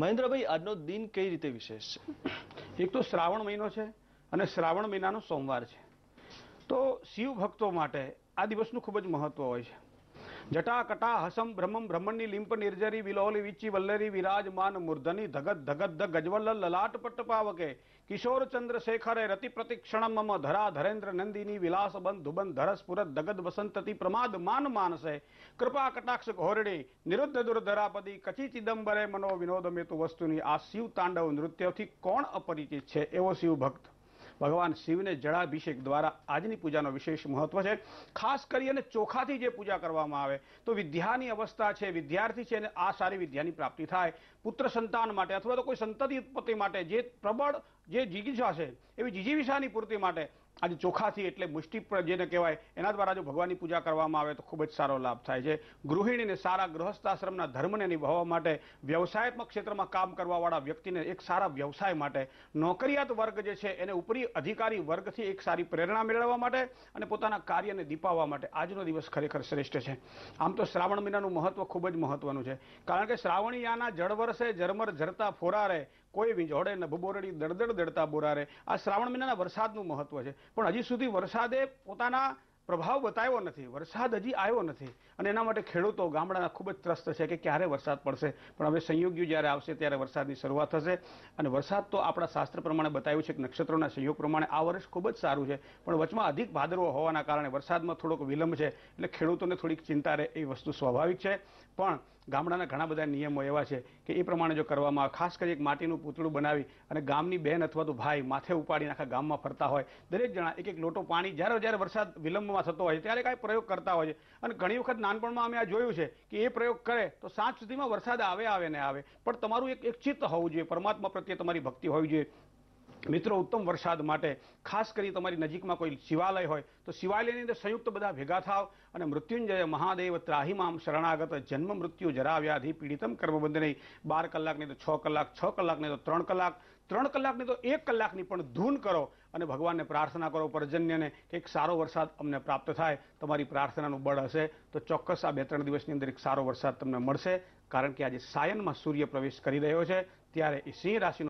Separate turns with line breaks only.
મહેન્દ્રભાઈ, આજનો દિન કઈ રીતે વિશેષ છે?
એક તો શ્રાવણ મહિનો છે અને શ્રાવણ મહિનાનો સોમવાર છે. તો શિવ ભક્તો માટે આ દિવસનું ખૂબ જ મહત્વ હોય છે. જટા કટા હસમ બ્રહ્મમ બ્રહ્મણની લિંપ નિર્જરી, વિલોલી વિચી વલ્લરી, વિરાજમાન, મૂર્ધની, ધગત ધગત ધ ગજવલ્લ લલાટ પટ્ટ પાવકે કિશોર ચંદ્ર રતિ પ્રતિક્ષણમ મમ ધરા, ધરેન્દ્ર નંદિની વિલાસ બંધ ધુબન ધરસ પુરત ધગત વસંતતિ, પ્રમાદ, માન, માનસે, કૃપા, કટાક્ષ, ઘોરડી, નિરુદ્ધ, દુર્ધરાપદી, કચી, ચિદમ્બરે, મનો, વિનોદ, મેતુ, વસ્તુની આ શિવ તાંડવ નૃત્યથી કોણ અપરિચિત છે? એવો શિવ ભક્ત ભગવાન શિવને જળાભિષેક દ્વારા આજની પૂજાનો વિશેષ મહત્વ છે. ખાસ કરી અને ચોખાથી જે પૂજા કરવામાં આવે, તો વિદ્યાની અવસ્થા છે, વિદ્યાર્થી છે અને આ સારી વિદ્યાની પ્રાપ્તિ થાય. પુત્ર સંતાન માટે અથવા તો કોઈ સંતતિ ઉત્પત્તિ માટે જે પ્રબળ, જે જીગીષા છે, એવી જીજીવિષાની પૂર્તિ માટે આજે ચોખાથી એટલે મુષ્ટિ જેને કહેવાય, એના દ્વારા જો ભગવાનની પૂજા કરવામાં આવે તો ખૂબ જ સારો લાભ થાય છે. ગૃહિણીને સારા ગૃહસ્થાશ્રમના ધર્મને નિભાવવા માટે, વ્યવસાયાત્મક ક્ષેત્રમાં કામ કરવાવાળા વ્યક્તિને એક સારા વ્યવસાય માટે, નોકરિયાત વર્ગ જે છે એને ઉપરી અધિકારી વર્ગથી એક સારી પ્રેરણા મેળવવા માટે અને પોતાના કાર્યને દીપાવવા માટે આજનો દિવસ ખરેખર શ્રેષ્ઠ છે. આમ તો શ્રાવણ મહિનાનું મહત્વ ખૂબ જ મહત્વનું છે. કારણ કે શ્રાવણીયાના જળ વર્ષે ઝરમર ઝરતા ફોરારે કોઈ વિંજોડે ન ભૂબોરડી દળદળ દળતા બોરારે. આ શ્રાવણ મહિનાના વરસાદનું મહત્વ છે. પણ હજી સુધી વરસાદે પોતાના પ્રભાવ બતાવ્યો નથી, વરસાદ હજી આવ્યો નથી અને એના માટે ખેડૂતો ગામડાના ખૂબ જ ત્રસ્ત છે કે ક્યારે વરસાદ પડશે. પણ હવે સંયોગ્યું જ્યારે આવશે ત્યારે વરસાદની શરૂઆત થશે. અને વરસાદ તો આપણા શાસ્ત્ર પ્રમાણે બતાવ્યું છે કે નક્ષત્રોના સંયોગ પ્રમાણે આ વર્ષ ખૂબ જ સારું છે. પણ વચમાં અધિક ભાદરવો હોવાના કારણે વરસાદમાં થોડોક વિલંબ છે એટલે ખેડૂતોને થોડીક ચિંતા રહે એ વસ્તુ સ્વાભાવિક છે. પણ ગામડાના ઘણા બધા નિયમો એવા છે કે એ પ્રમાણે જો કરવામાં આવે, ખાસ કરી એક માટીનું પૂતળું બનાવી અને ગામની બહેન અથવા તો ભાઈ માથે ઉપાડીને આખા ગામમાં ફરતા હોય, દરેક જણા એક એક લોટો પાણી, જ્યારે જ્યારે વરસાદ વિલંબમાં થતો હોય છે, ત્યારે કાંઈ પ્રયોગ કરતા હોય છે. અને ઘણી વખત નાનપણમાં અમે આ જોયું છે કે એ પ્રયોગ કરે તો સાંજ સુધીમાં વરસાદ આવે આવે ને આવે. પણ તમારું એક એક ચિત્ત હોવું જોઈએ. પરમાત્મા પ્રત્યે તમારી ભક્તિ હોવી જોઈએ. મિત્રો, ઉત્તમ વરસાદ માટે, ખાસ કરી તમારી નજીકમાં કોઈ શિવાલય હોય, તો શિવાલયની અંદર સંયુક્ત બધા ભેગા થાવ અને મૃત્યુંજય મહાદેવ ત્રાહિમામ શરણાગત જન્મ મૃત્યુ જરા વ્યાધિ પીડિતમ કર્મબંધ નહીં બાર કલાકની તો છ કલાક, છ કલાકની તો ત્રણ કલાક, ત્રણ કલાકની તો એક કલાકની પણ ધૂન કરો અને ભગવાનને પ્રાર્થના કરો પર્જન્યને કે એક સારો વરસાદ અમને પ્રાપ્ત થાય, તમારી પ્રાર્થનાનું બળ હશે, તો ચોક્કસ આ બે ત્રણ દિવસની અંદર એક સારો વરસાદ તમને મળશે, કારણ કે આજે સાયનમાં સૂર્ય પ્રવેશ કરી રહ્યો છે, ત્યારે એ સિંહ રાશિનો